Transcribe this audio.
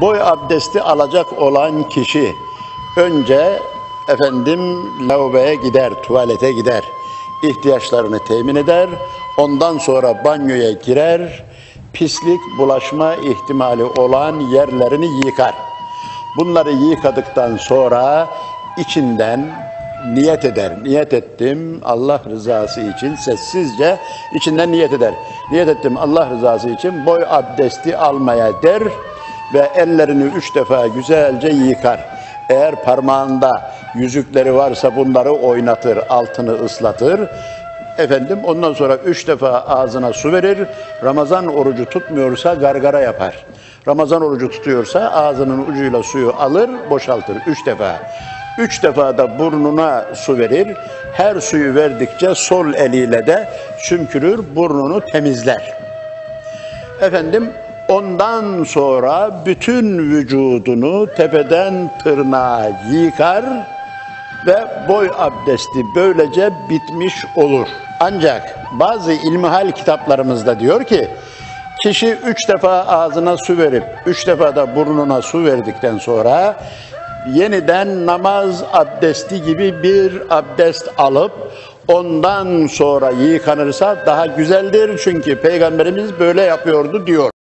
Boy abdesti alacak olan kişi önce efendim lavaboya gider, tuvalete gider. ihtiyaçlarını temin eder. Ondan sonra banyoya girer. Pislik bulaşma ihtimali olan yerlerini yıkar. Bunları yıkadıktan sonra içinden niyet eder. Niyet ettim Allah rızası için sessizce içinden niyet eder. Niyet ettim Allah rızası için boy abdesti almaya der ve ellerini üç defa güzelce yıkar. Eğer parmağında yüzükleri varsa bunları oynatır, altını ıslatır. Efendim ondan sonra üç defa ağzına su verir. Ramazan orucu tutmuyorsa gargara yapar. Ramazan orucu tutuyorsa ağzının ucuyla suyu alır, boşaltır üç defa. Üç defa da burnuna su verir. Her suyu verdikçe sol eliyle de sümkürür, burnunu temizler. Efendim ondan sonra bütün vücudunu tepeden tırnağa yıkar ve boy abdesti böylece bitmiş olur. Ancak bazı ilmihal kitaplarımızda diyor ki kişi üç defa ağzına su verip üç defa da burnuna su verdikten sonra yeniden namaz abdesti gibi bir abdest alıp ondan sonra yıkanırsa daha güzeldir. Çünkü Peygamberimiz böyle yapıyordu diyor.